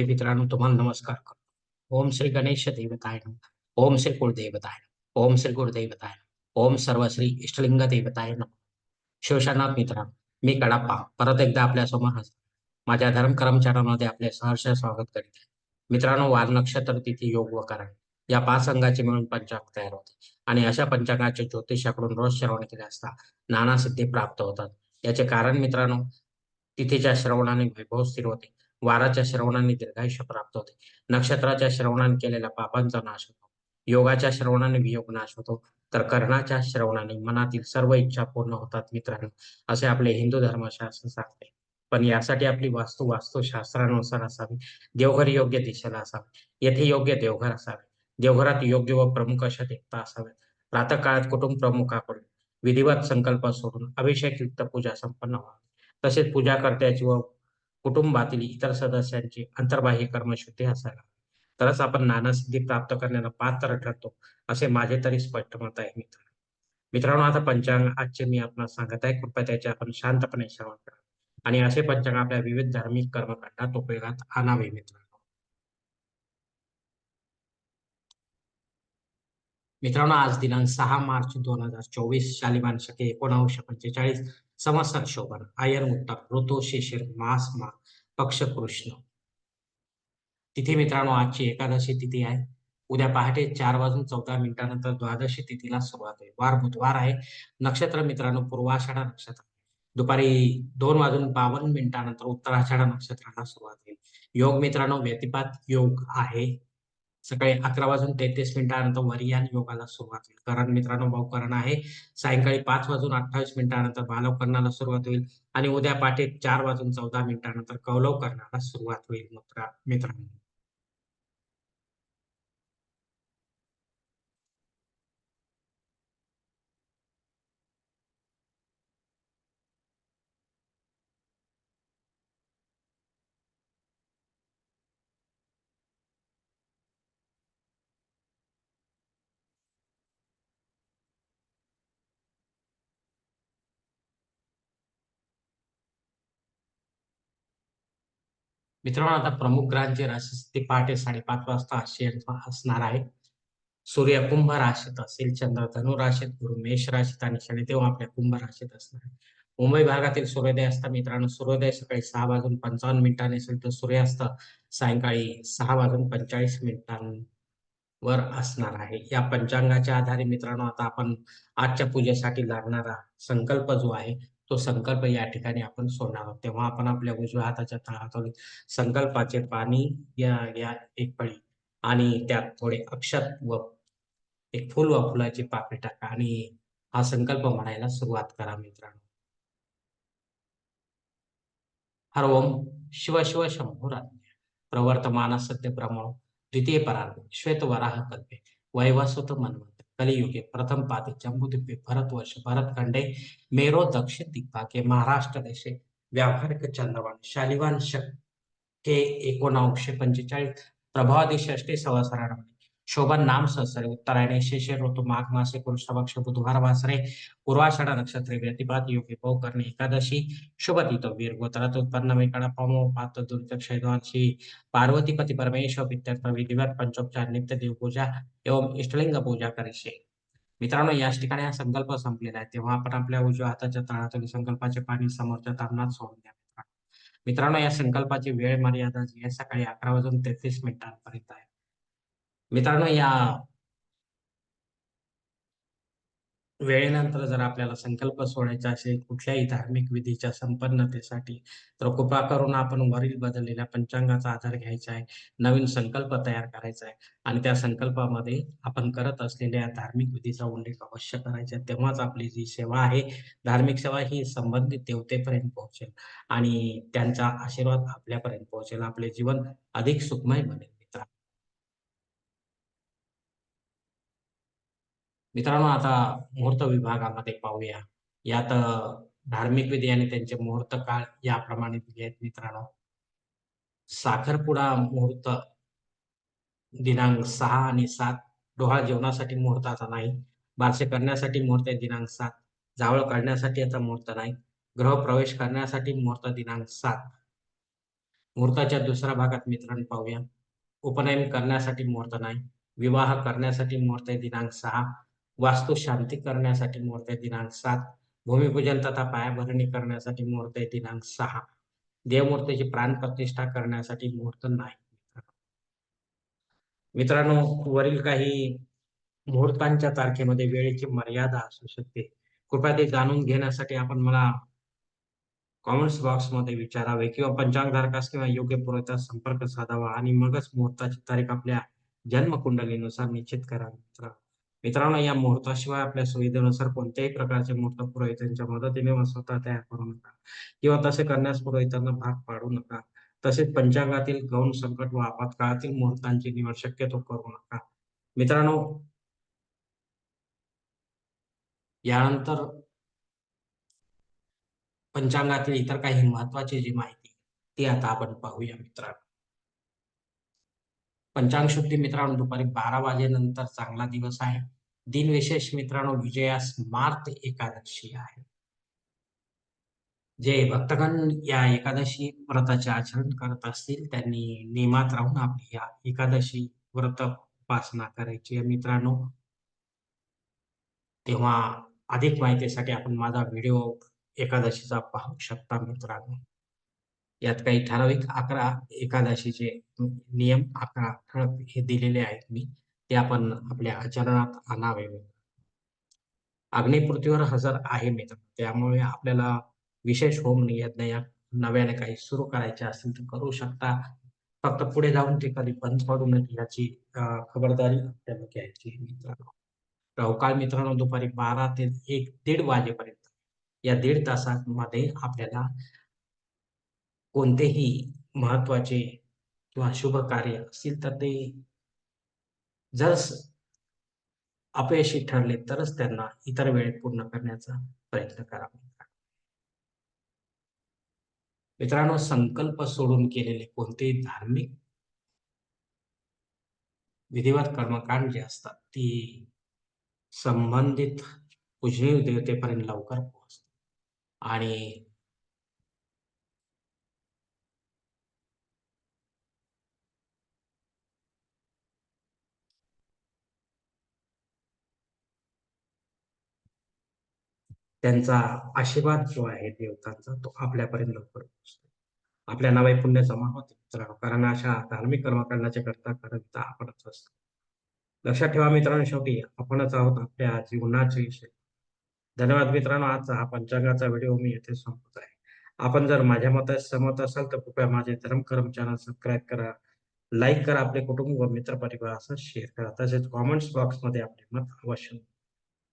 हे मित्रांनो तुम्हाला नमस्कार करतो. ओम श्री गणेश देवताय ओम श्री कुलदेवताय नमः. ओम श्री गुरुदेवताय नमः. ओम सर्व श्री इष्टलिंग देवताय नमः. शिवशानाथ मित्रांनो मी कडाप्पा. परत एकदा आपल्यासमोर हजर. माझ्या धर्म कर्मचाऱ्यांमध्ये आपले सहर्ष स्वागत करीत आहे. मित्रांनो वार नक्षत्र तिथी योग व करण. या पाच अंगाचे मिळून पंचांग तयार होते आणि अशा पंचांगाचे ज्योतिषाकडून रोज श्रवण केले असता नाना सिद्धी प्राप्त होतात. याचे कारण मित्रांनो तिथीच्या श्रवणाने वैभव स्थिर होते. वाराच्या श्रवणाने दीर्घायुष्य प्राप्त होते. नक्षत्राच्या श्रवणाने केलेल्या पापांचा नाश होतो. योगाच्या श्रवणाने वियोग नाश होतो. तर कर्णाच्या श्रवणाने मनातील सर्व इच्छा पूर्ण होतात मित्रांनो. असे आपले हिंदू धर्मशास्त्र सांगते. पण यासाठी आपली वास्तू वास्तुशास्त्रानुसार असावी. देवघर योग्य दिशेला असावे. येथे योग्य देवघर असावे. देवघरात योग्य व प्रमुख अशा देवता असाव्यात. प्रातः काळात कुटुंब प्रमुखाकडून विधिवत संकल्प सोडून अभिषेक युक्त पूजा संपन्न व्हावी. तसेच पूजाकर्त्याची व कुटुंबातील इतर सदस्यांची अंतर्बाह्य कर्मशुद्धी असायला. तरच आपण नानासिद्धी प्राप्त करण्याला पात्र ठरतो असे माझे तरी स्पष्ट मत आहे मित्र मित्रांनो आता पंचांग आजचे मी आपणास सांगत आहे. कृपया त्याचे आपण शांतपणे श्रवण करा. आणि असे पंचांग आपल्या विविध धार्मिक कर्मकांडात उपयोगात आणावे मित्रांनो. मित्रांनो आज दिनांक सहा मार्च दोन हजार चोवीस शालिमान शके एकोणावीसशे पंचेचाळीस संवत्सर शोभन आयन उत्तर ऋतू शिशिर मास मा पक्ष कृष्ण तिथे मित्रांनो आजची एकादशी तिथी आहे. उद्या पहाटे चार वाजून चौदा मिनिटानंतर द्वादशी तिथीला सुरुवात होईल. वार बुधवार आहे. नक्षत्र मित्रांनो पूर्वाषाढा नक्षत्र. दुपारी दोन वाजून बावन्न मिनिटानंतर उत्तराषाढा नक्षत्राला सुरुवात होईल. योग मित्रांनो व्यतिपात योग आहे. सकाळी अकरा वाजून तेहतीस मिनिटानंतर वरियान योगाला सुरुवात होईल. करण मित्रांनो भाऊकरण आहे. सायंकाळी पाच वाजून अठ्ठावीस मिनिटानंतर बालवकरणाला सुरुवात होईल आणि उद्या पाठी चार वाजून चौदा मिनिटानंतर कौलव करणाला सुरुवात होईल मित्रा मित्रांनो. मित्रांनो आता प्रमुख ग्रहांची राशी पहाटे साडेपाच वाजता अशी असणार आहे. सूर्य कुंभ राशीत असेल चंद्र धनु राशीत गुरु मेष राशीत आणि शनिदेव आपल्या कुंभ राशीत असणार आहे. मुंबई भागातील सूर्योदय असता मित्रांनो सूर्योदय सकाळी सहा वाजून पंचावन्न मिनिटांनी असेल तर सूर्यास्त सायंकाळी सहा वाजून पंचेचाळीस मिनिटांवर असणार आहे. या पंचांगाच्या आधारे मित्रांनो आता आपण आजच्या पूजेसाठी लागणारा संकल्प जो आहे तो संकल्प या ठिकाणी आपण सोडणार आहोत तेव्हा आपण आपल्या उजव्या हाताच्या तळातून संकल्पाचे पाणी या या एक पळी आणि त्यात थोडे अक्षत व एक फुल व फुलाची पापडी टाका आणि हा संकल्प म्हणायला सुरुवात करा मित्रांनो. हर ओम शिव शिव शंभुराज्ञ प्रवर्तमान सत्य प्रमो द्वितीय परार्ध श्वेत वराह कल्पे. वैवासुत मनवंत कलियुगे प्रथम पादे जम्बूद्वीपे भरतवर्ष भरतखंडे मेरो दक्षिण दिग्भागे महाराष्ट्र देशे व्यावहारिक चंद्रवान शालिवान शके एकोणाशे पंचेचाळीस प्रभावादी षष्टी संवत्सरामध्ये शोभन नाम सहस्रे उत्तरायणे शेषे ऋतु माघ मासे पुरुषपक्ष बुधवार वासरे पूर्वाषाढा नक्षत्रे व्यतिपात योगी करणे एकादशी शुभतीत वीर गोत्रात उत्पन्न वेकडा प्रमो पात दुर्दक्षी पार्वतीपती परमेश्वर पित्यर्थ विधिवत पंचोपचार नित्य देवपूजा एवं इष्टलिंग पूजा करीशे मित्रांनो याच ठिकाणी हा संकल्प संपलेला आहे तेव्हा आपण आपल्या उजव्या हाताच्या तळातून संकल्पाचे पाणी समोरच्या तामणात सोडून द्या मित्रांनो या संकल्पाची वेळ मर्यादा जी आहे सकाळी अकरा वाजून तेहतीस मिनिटांपर्यंत आहे मित्रांनो या वेळेनंतर जर आपल्याला संकल्प सोडायचा असेल कुठल्याही धार्मिक विधीच्या संपन्नतेसाठी तर कृपा करून आपण वरील बदललेल्या पंचांगाचा आधार घ्यायचा आहे नवीन संकल्प तयार करायचा आहे आणि त्या संकल्पामध्ये आपण करत असलेल्या धार्मिक विधीचा उल्लेख अवश्य करायचा तेव्हाच आपली जी सेवा आहे धार्मिक सेवा ही संबंधित देवतेपर्यंत पोहोचेल आणि त्यांचा आशीर्वाद आपल्यापर्यंत पोहोचेल. आपले जीवन अधिक सुखमय बनेल. मित्रांनो आता मुहूर्त विभागामध्ये पाहूया. यात धार्मिक विधी आणि त्यांचे मुहूर्त काळ याप्रमाणे दिले आहेत मित्रांनो. साखरपुडा मुहूर्त दिनांक सहा आणि सात. डोहाळ जेवणासाठी मुहूर्ताचा नाही. बारसे करण्यासाठी मुहूर्त दिनांक सात. जावळ काढण्यासाठी याचा मुहूर्त नाही. ग्रह प्रवेश करण्यासाठी मुहूर्त दिनांक सात. मुहूर्ताच्या दुसऱ्या भागात मित्रांनो पाहूया. उपनयन करण्यासाठी मुहूर्त नाही. विवाह करण्यासाठी मुहूर्त दिनांक सहा. वास्तू शांती करण्यासाठी मुहूर्त आहे दिनांक सात. भूमिपूजन तथा पायाभरणी करण्यासाठी मुहूर्त आहे दिनांक सहा. देवमूर्तीची प्राण प्रतिष्ठा करण्यासाठी मुहूर्त नाही. मित्रांनो वरील काही मुहूर्तांच्या तारखेमध्ये वेळेची मर्यादा असू शकते. कृपया ते जाणून घेण्यासाठी आपण मला कॉमेंट्स बॉक्समध्ये विचारावे किंवा पंचांगधारकास किंवा योग्य पुरवठ्यास संपर्क साधावा आणि मगच मुहूर्ताची तारीख आपल्या जन्मकुंडलीनुसार निश्चित करा मित्रांनो. मित्रांनो या मुहूर्ताशिवाय आपल्या सुविधेनुसार कोणत्याही प्रकारचे मुहूर्त पुरोहितांच्या मदतीने व स्वतः तयार करू नका. किंवा तसे करण्यास पुरोहितांना भाग पाडू नका. तसेच पंचांगातील गौण संकट व आपत्काळातील मुहूर्तांची निवड शक्यतो करू नका. मित्रांनो यानंतर पंचांगातील इतर काही महत्वाची जी माहिती ती आता आपण पाहूया मित्रांनो. पंचांग शुद्धी मित्रांनो दुपारी बारा वाजेनंतर चांगला दिवस आहे. दिनविशेष मित्रांनो विजयास मार्त एकादशी आहे. जे भक्तगण या एकादशी व्रताचे आचरण करत असतील त्यांनी नियमात राहून आपली या एकादशी व्रत उपासना करायची आहे मित्रांनो. तेव्हा अधिक माहितीसाठी आपण माझा व्हिडिओ एकादशीचा पाहू शकता मित्रांनो. यात काही ठराविक अकरा एकादशीचे नियम अकरा ठळक हे दिलेले आहेत मी. ते आपण आपल्या आचरणात आणावे अग्निपृथ्वीवर हजर आहे मित्र. त्यामुळे आपल्याला विशेष होम यज्ञ या नव्याने काही सुरू करायचे असतील तर करू शकता. फक्त पुढे जाऊन ते कधी बंद पडू नये याची खबरदारी आपल्याला घ्यायची मित्रांनो राहुकाळ मित्रांनो दुपारी बारा ते एक दीड वाजेपर्यंत. या दीड तासामध्ये आपल्याला कोणतेही महत्त्वाचे किंवा शुभ कार्य असतील तर ते जर अपयशी ठरले तरच त्यांना इतर वेळेत पूर्ण करण्याचा प्रयत्न करावा मित्रांनो संकल्प सोडून केलेले कोणतेही धार्मिक विधिवत कर्मकांड जे असतात ती संबंधित पूजनीय देवतेपर्यंत लवकर पोहोचते आणि त्यांचा आशीर्वाद जो आहे देवतांचा तो आपल्यापर्यंत लवकर पोहोचतो. आपल्या नावे पुण्य जमा होते. मित्रांनो कारण अशा धार्मिक कर्मकांडाच्या करता करत आपणच असतो. लक्षात ठेवा मित्रांनो शेवटी आपणच आहोत आपल्या जीवनाचे विषय. धन्यवाद मित्रांनो आजचा हा पंचांगाचा व्हिडिओ मी येथे संपत आहे. आपण जर माझ्या मतात सहमत असाल तर कृपया माझे धर्मकर्म चॅनल सबस्क्राईब करा लाईक करा आपले कुटुंब व मित्र परिवार असं शेअर करा. तसेच कॉमेंट्स बॉक्समध्ये आपले मत अवश्य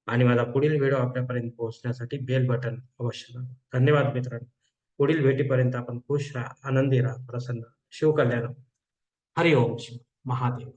आणि माझा पुढील व्हिडिओ आपल्यापर्यंत पोहोचण्यासाठी बेल बटन अवश्य धन्यवाद मित्रांनो. पुढील भेटीपर्यंत आपण खुश राहा आनंदी राहा प्रसन्न शिवकल्याण. हरिओम शिव महादेव.